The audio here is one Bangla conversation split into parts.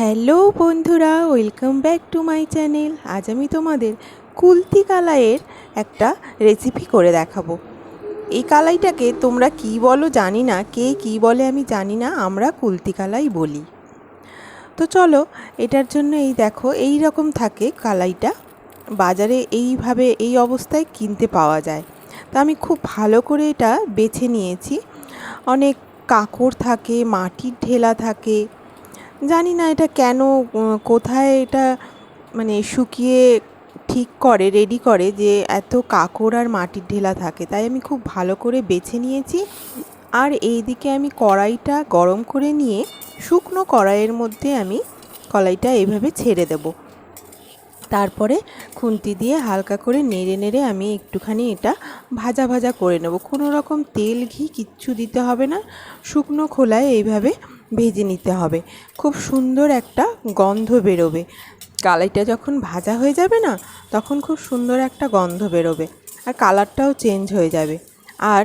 হ্যালো বন্ধুরা, welcome back to my channel. আজ আমি তোমাদের কুলতি কালাইয়ের একটা রেসিপি করে দেখাবো। এই কালাইটাকে তোমরা কি বলো জানি না, কে কি বলে আমি জানি না, আমরা কুলতি কালাই বলি। তো চলো, এটার জন্য এই দেখো এই রকম থাকে কালাইটা। বাজারে এইভাবে, এই অবস্থায় কিনতে পাওয়া যায়। তা আমি খুব ভালো করে এটা বেছে নিয়েছি। অনেক কাঁকড় থাকে, মাটির ঢেলা থাকে জানি না এটা কেন কোথায় এটা মানে শুকিয়ে ঠিক করে রেডি করে যে এত কাকড় আর মাটির ঢেলা থাকে। তাই আমি খুব ভালো করে বেছে নিয়েছি। আর এই দিকে আমি কড়াইটা গরম করে নিয়ে শুকনো কড়াইয়ের মধ্যে আমি কড়াইটা এভাবে ছেড়ে দেব। তারপরে খুন্তি দিয়ে হালকা করে নেড়ে নেড়ে আমি একটুখানি এটা ভাজা ভাজা করে নেব। কোনো রকম তেল, ঘি কিচ্ছু দিতে হবে না। শুকনো খোলায় এইভাবে ভেজে নিতে হবে। খুব সুন্দর একটা গন্ধ বেরোবে। কালাইটা যখন ভাজা হয়ে যাবে না, তখন খুব সুন্দর একটা গন্ধ বেরোবে আর কালারটাও চেঞ্জ হয়ে যাবে। আর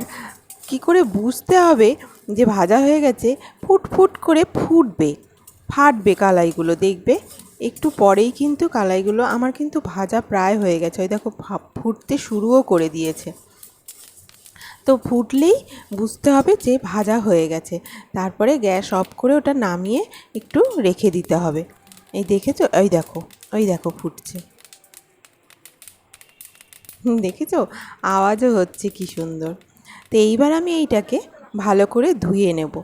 কি করে বুঝতে হবে যে ভাজা হয়ে গেছে ফুট ফুট করে ফুটবে, ফাটবে কালাইগুলো, দেখবে? একটু পরেই কিন্তু কালাইগুলো আমার কিন্তু ভাজা প্রায় হয়ে গেছে। ওই দেখো ফুটতে শুরুও করে দিয়েছে। তো ফুটলেই বুঝতে হবে যে ভাজা হয়ে গেছে। তারপরে গ্যাস অফ করে ওটা নামিয়ে একটু রেখে দিতে হবে। এই দেখেছ? ওই দেখো ওই দেখো ফুটছে। দেখেছ? আওয়াজও হচ্ছে কি সুন্দর। তো এইবার আমি এইটাকে ভালো করে ধুয়ে নেব।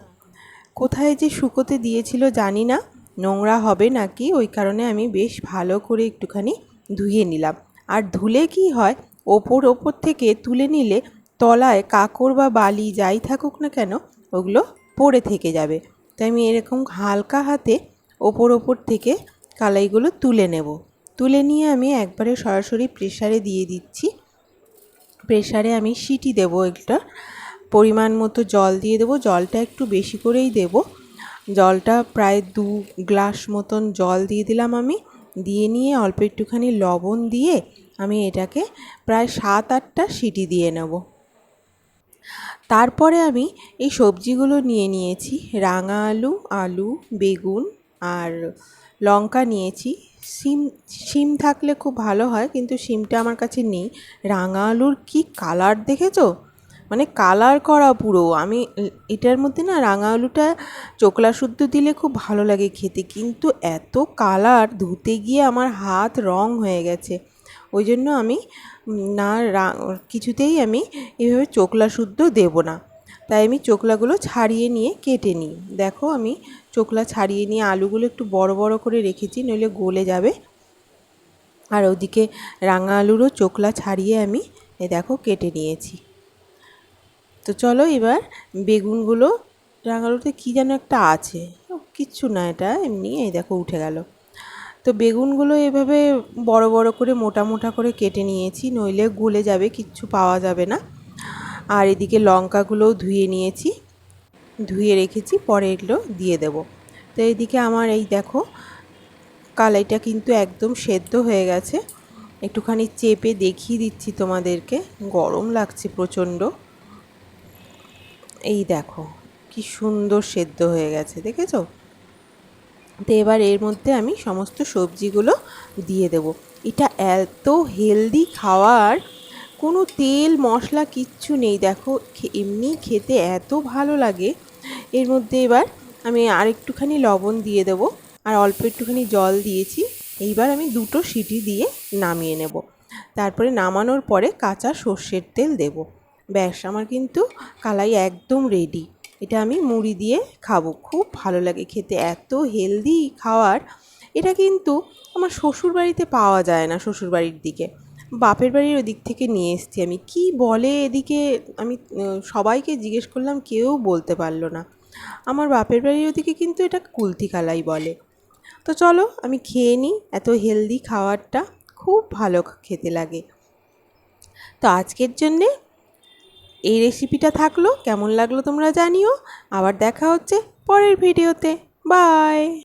কোথায় যে শুকোতে দিয়েছিল জানি না, নোংরা হবে নাকি, ওই কারণে আমি বেশ ভালো করে একটুখানি ধুয়ে নিলাম। আর ধুলে কি হয়, ওপর ওপর থেকে তুলে নিলে তলায় কাকড় বা বালি যাই থাকুক না কেন, ওগুলো পড়ে থেকে যাবে। তাই আমি এরকম হালকা হাতে ওপর ওপর থেকে কালাইগুলো তুলে নেব। তুলে নিয়ে আমি একবারে সরাসরি প্রেশারে দিয়ে দিচ্ছি। প্রেশারে আমি সিটি দেবো একটা পরিমাণ মতো জল দিয়ে দেবো। জলটা একটু বেশি করেই দেব। জলটা প্রায় দু গ্লাস মতন জল দিয়ে দিলাম আমি। দিয়ে নিয়ে অল্প একটুখানি লবণ দিয়ে আমি এটাকে প্রায় সাত আটটা সিটি দিয়ে নেব। তারপরে আমি এই সবজিগুলো নিয়ে নিয়েছি। রাঙা আলু আলু, বেগুন আর লঙ্কা নিয়েছি। সিম সিম থাকলে খুব ভালো হয় কিন্তু সিমটা আমার কাছে নেই। রাঙা আলুর কি কালার দেখেছ? মানে কালার করা পুরো। আমি এটার মধ্যে না রাঙা আলুটা চোকলা শুদ্ধ দিলে খুব ভালো লাগে খেতে। কিন্তু এত কালার ধুতে গিয়ে আমার হাত রং হয়ে গেছে। ওই জন্য আমি, না কিছুতেই আমি এভাবে চোকলা শুদ্ধ দেব না। তাই আমি চোকলাগুলো ছাড়িয়ে নিয়ে কেটে নিই। দেখো, আমি চোকলা ছাড়িয়ে নিয়ে আলুগুলো একটু বড় বড় করে রেখেছি, নইলে গলে যাবে। আর ওদিকে রাঙা আলুরও চোকলা ছাড়িয়ে আমি এ দেখো কেটে নিয়েছি। তো চলো এবার বেগুনগুলো, রাঙা আলুতে কী যেন একটা আছে। কিচ্ছু না এটা, এমনি এই দেখো উঠে গেল। তো বেগুনগুলো এভাবে বড় বড় করে মোটা মোটা করে কেটে নিয়েছি, নইলে গলে যাবে, কিচ্ছু পাওয়া যাবে না। আর এদিকে লঙ্কাগুলোও ধুয়ে নিয়েছি, ধুয়ে রেখেছি, পরে এগুলো দিয়ে দেব। তো এদিকে আমার এই দেখো, কালাইটা কিন্তু একদম সেদ্ধ হয়ে গেছে। একটুখানি চেপে দেখিয়ে দিচ্ছি তোমাদেরকে, গরম লাগছে প্রচণ্ড। এই দেখো, কি সুন্দর সেদ্ধ হয়ে গেছে, দেখেছ? তো এবার এর মধ্যে আমি সমস্ত সবজিগুলো দিয়ে দেব। এটা এত হেলদি খাওয়ার কোনো তেল, মশলা কিচ্ছু নেই। দেখো এমনি খেতে এত ভালো লাগে। এর মধ্যে এবার আমি আর একটুখানি লবণ দিয়ে দেব আর অল্প একটুখানি জল দিয়েছি। এইবার আমি দুটো সিটি দিয়ে নামিয়ে নেব। তারপরে নামানোর পরে কাঁচা সর্ষের তেল দেব। ব্যাস, আমার কিন্তু কালাই একদম রেডি এটা আমি মুড়ি দিয়ে খাব। খুব ভালো লাগে খেতে। এত হেলদি খাওয়ার। এটা কিন্তু আমার শ্বশুর বাড়িতে পাওয়া যায় না শ্বশুর বাড়ির দিকে। বাপের বাড়ির ওদিক থেকে নিয়ে এসছি আমি। কি বলে এদিকে? আমি সবাইকে জিজ্ঞেস করলাম, কেউ বলতে পারল না। আমার বাপের বাড়ির ওদিকে কিন্তু এটা কুলতি কালাই বলে। তো চলো, আমি খেয়ে নিই এত হেলদি খাওয়ারটা। খুব ভালো খেতে লাগে। তো আজকের জন্যে এই রেসিপিটা থাকল কেমন লাগল তোমরা জানিও। আবার দেখা হচ্ছে পরের ভিডিওতে বাই